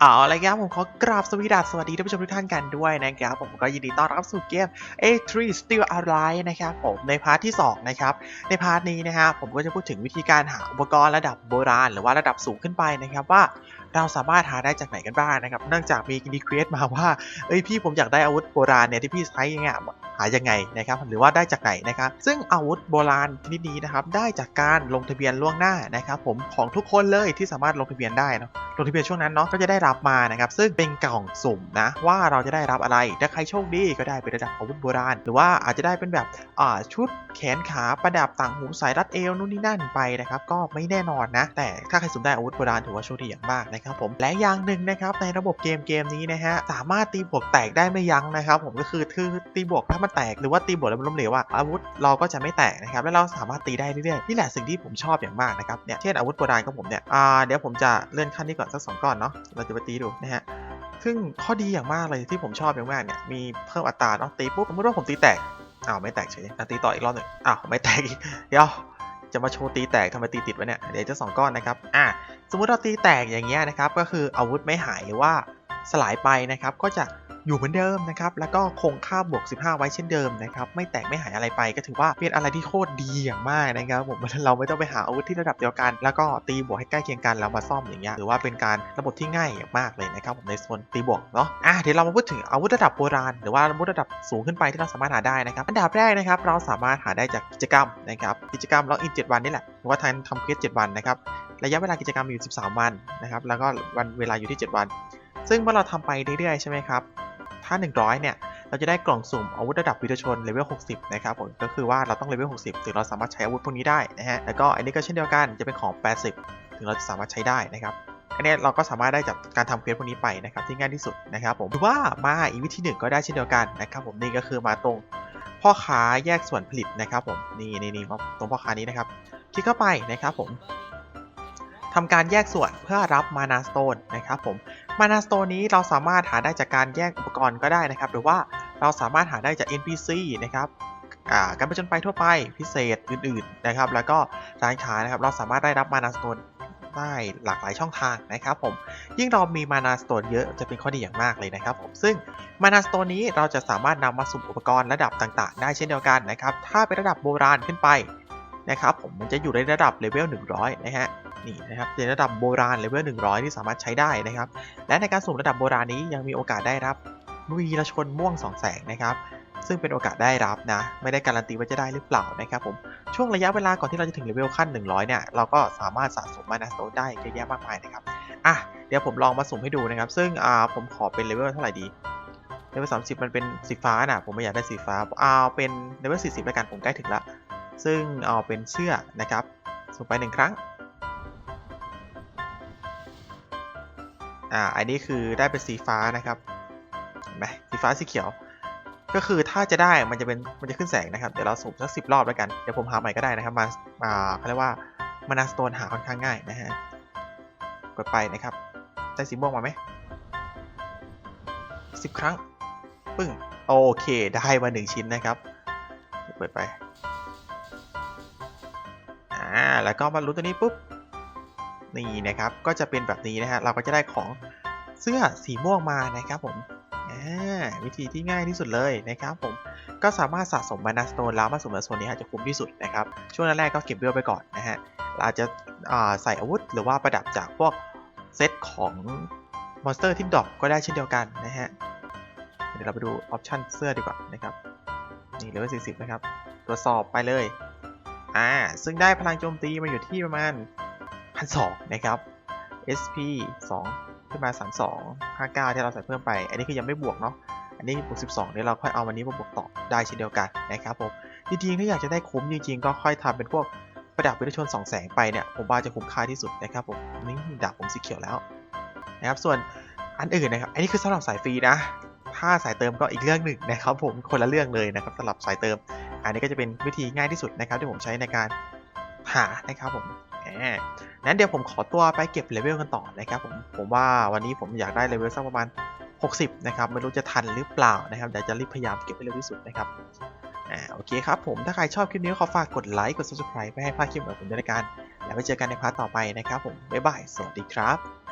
เอาละครับผมขอกราบสวีดัสสวัสดีท่านผู้ชมทุกท่านกันด้วยนะครับผมก็ยินดีต้อนรับสู่เกม A3 Still Alive นะครับผมในพาร์ทที่ 2 นะครับ ในพาร์ทนี้นะฮะผมก็จะพูดถึงวิธีการหาอุปกรณ์ระดับโบราณ หรือว่าระดับสูงขึ้นไปนะครับว่า เราสามารถหาได้จากไหนกันบ้างนะครับเนื่องจากมีดีเควสมาว่าเอ้ยพี่ผมอยากได้อาวุธโบราณเนี่ยที่พี่ใช้ยังไงหายังไงนะครับหรือว่าได้จากไหนนะครับ ซึ่งอาวุธโบราณชนิดนี้นะครับได้จากการลงทะเบียนล่วงหน้านะครับผมของทุกคนเลยที่สามารถลงทะเบียนได้นะลงทะเบียนช่วงนั้นเนาะก็จะได้รับมานะครับซึ่งเป็นกล่องสุ่มนะว่าเราจะได้รับอะไรถ้าใครโชคดีก็ได้เป็นระดับอาวุธโบราณ หรือว่าอาจจะได้เป็นแบบชุดแขนขาประดับต่างหูสายรัดเอวนู่นนี่นั่นไปนะครับก็ไม่แน่นอนนะแต่ถ้าใครสุ่มได้อาวุธโบราณถือว่าโชคดีอย่างมากนะครับผมและอย่างหนึ่งนะครับในระบบเกมเกมนี้นะฮะสามารถตีบวกแตกได้ไม่ยั้งนะครับผมก็คือคือตีบวกถ้ามันแตกหรือว่าตีบวกแล้วมันล้มเหลวอะอาวุธเราก็จะไม่แตกนะครับและเราสามารถตีได้เรื่อยๆนี่แหละสิ่งที่ผมชอบอย่างมากนะครับเนี่ยเช่นอาวุธโบราณของผมเนี่ยอ่าเดี๋ยวผมจะเลื่อนขั้นนี้ก่อนสักสองก้อนเนาะเราจะไปตีดูนะฮะซึ่งข้อดีอย่างมากเลยที่ผมชอบอย่างมากเนี่ยมีเพิ่มอัตราเนาะตีปุ๊บสมมติว่าผมตีแตกอ้าวไม่แตกเฉยตีต่ออีกรอบหนึ่งอ้าวไม่แตกอีกเดี๋ยว จะมาโชว์ตีแตกทำไมตีติดวะเนี่ย เดี๋ยวจะสองก้อนนะครับ อะ สมมุติเราตีแตกอย่างเงี้ยนะครับ ก็คืออาวุธไม่หายหรือว่าสลายไปนะครับ ก็จะ อยู่เหมือนเดิมนะครับ แล้วก็คงค่าบวก 15 ไว้เช่นเดิมนะครับ ไม่แตกไม่หายอะไรไป ก็ถือว่าเป็นอะไรที่โคตรดีอย่างมากนะครับผมเราไม่ต้องไปหาอาวุธที่ระดับเดียวกัน แล้วก็ตีบวกให้ใกล้เคียงกันแล้วมาซ่อมอย่างเงี้ยถือว่าเป็นการระบบที่ง่ายอย่างมากเลยนะครับผมในโซนตีบวกเนาะ อะเดี๋ยวเรามาพูดถึงอาวุธระดับโบราณ หรือว่าอาวุธระดับสูงขึ้นไปที่เราสามารถหาได้นะครับ อันดับแรกนะครับเราสามารถหาได้จากกิจกรรมนะครับ กิจกรรมล็อกอิน 7 วันนี่แหละ หรือว่าทางทำเควส7วันนะครับ ระยะเวลากิจกรรมอยู่ 13 วันนะครับ แล้วก็วันเวลาอยู่ที่ 7 วัน ซึ่งเมื่อเราทำไปเรื่อยๆใช่ไหมครับ ถ้า 100 เนี่ย เราจะได้กล่องสุ่มอาวุธระดับวีรชนเลเวล 60 นะครับผม ก็คือว่าเราต้องเลเวล 60 ถึงเราสามารถใช้อาวุธพวกนี้ได้นะฮะ แล้วก็อันนี้ก็เช่นเดียวกัน จะเป็นของ 80 ถึงเราจะสามารถใช้ได้นะครับ อันนี้เราก็สามารถได้จากการทำเควสพวกนี้ไปนะครับที่ง่ายที่สุดนะครับผมหรือว่ามาอีกวิธีหนึ่งก็ได้เช่นเดียวกันนะครับผมนี่ก็คือมาตรงพ่อค้าแยกส่วนผลิตนะครับผมนี่นี่นี่ตรงพ่อค้านี้นะครับคลิกเข้าไปนะครับผม ทำการแยกส่วนเพื่อรับมานาสโตนนะครับผมมานาสโตนนี้เราสามารถหาได้จากการแยกอุปกรณ์ก็ได้นะครับ หรือว่าเราสามารถหาได้จาก NPC นะครับการประจนไปทั่วไปพิเศษอื่นๆนะครับ แล้วก็ร้านค้านะครับเราสามารถได้รับมานาสโตนได้หลากหลายช่องทางนะครับผมยิ่งเรามีมานาสโตนเยอะจะเป็นข้อดีอย่างมากเลยนะครับผมซึ่งมานาสโตนนี้เราจะสามารถนำมาสุ่มอุปกรณ์ระดับต่างๆ ได้เช่นเดียวกันนะครับถ้าเป็นระดับโบราณขึ้นไป นะครับผมมันจะอยู่ในระดับเลเวล100 นะฮะนี่นะครับในระดับโบราณเลเวล100 ที่สามารถใช้ได้นะครับ และในการสุ่มระดับโบราณนี้ยังมีโอกาสได้รับวีรชนม่วงสองแสงนะครับซึ่งเป็นโอกาสได้รับนะ ไม่ได้การันตีว่าจะได้หรือเปล่านะครับผมช่วงระยะเวลาก่อนที่เราจะถึงเลเวลขั้น 100 เนี่ย เราก็สามารถสะสมมานาสโตได้เยอะแยะมากมายนะครับอะเดี๋ยวผมลองมาสุ่มให้ดูนะครับ ซึ่งอ่าผมขอเป็นเลเวลเท่าไหร่ดีเลเวล30มันเป็นสีฟ้าน่ะผมไม่อยากได้สีฟ้าเอาเป็นเลเวล40แล้วกันผมใกล้ถึงละ ซึ่งเอาเป็นเสื้อนะครับสุ่มไปหนึ่งครั้งอ่าอันนี้คือได้เป็นสีฟ้านะครับเห็นไหมสีฟ้าสีเขียว ก็คือถ้าจะได้มันจะเป็นมันจะขึ้นแสงนะครับ เดี๋ยวเราสุ่มสักสิบรอบแล้วกัน เดี๋ยวผมหาใหม่ก็ได้นะครับ มาอ่าเขาเรียกว่ามานาสโตนหาค่อนข้างง่ายนะฮะกดไปนะครับได้สีม่วงมาไหมสิบครั้ง ปึ้ง โอเค ได้มาหนึ่งชิ้นนะครับ เปิดไป อ่าแล้วก็มาลุ้นตัวนี้ปุ๊บนี่นะครับก็จะเป็นแบบนี้นะฮะเราก็จะได้ของเสื้อสีม่วงมานะครับผมวิธีที่ง่ายที่สุดเลยนะครับผมก็สามารถสะสมมานาสโตนแล้วมาสมในโซนนี้จะคุ้มที่สุดนะครับช่วงแรกๆก็เก็บเบลไปก่อนนะฮะเราจะาใส่อาวุธหรือว่าประดับจากพวกเซตของมอนสเตอร์ที่ดรอปก็ได้เช่นเดียวกันนะฮะเดี๋ยวเราไปดูออปชันเสื้อดีกว่านะครับนี่เลเวล40 นะครับ ตรวจสอบไปเลย อ่า ซึ่งได้พลังโจมตีมาอยู่ที่ประมาณ1,200นะครับ SP 2 ขึ้นมา 32 59 ที่เราใส่เพิ่มไป อันนี้คือยังไม่บวกเนาะ อันนี้บวก 12เดี๋ยวเราค่อยเอาวันนี้มาบวกต่อได้เช่นเดียวกันนะครับผม จริงๆ ถ้าอยากจะได้คุ้มจริงๆ ก็ค่อยทำเป็นพวกประดับวิทยชน 2 แสงไปเนี่ย ผมว่าจะคุ้มค่าที่สุดนะครับผม นี่ดาบผมสีเขียวแล้วนะครับ ส่วนอันอื่นนะครับ อันนี้คือสำหรับสายฟรีนะ ถ้าสายเติมก็อีกเรื่องหนึ่งนะครับผม คนละเรื่องเลยนะครับสำหรับสายเติม อันนี้ก็จะเป็นวิธีง่ายที่สุดนะครับที่ผมใช้ในการหานะครับผมแนั้นเดี๋ยวผมขอตัวไปเก็บเลเวลกันต่อนะครับผม ผมว่าวันนี้ผมอยากได้เลเวลสักประมาณ 60 นะครับ ไม่รู้จะทันหรือเปล่านะครับเดี๋ยวจะรีบพยายามเก็บให้เร็วที่สุดนะครับ อ่า โอเคครับผม ถ้าใครชอบคลิปนี้ขอฝากกดไลค์ กด subscribe ไม่ให้พลาดคลิปของผมด้วยกัน แล้วไปเจอกันในพาร์ทต่อไปนะครับผม บ๊ายบาย สวัสดีครับ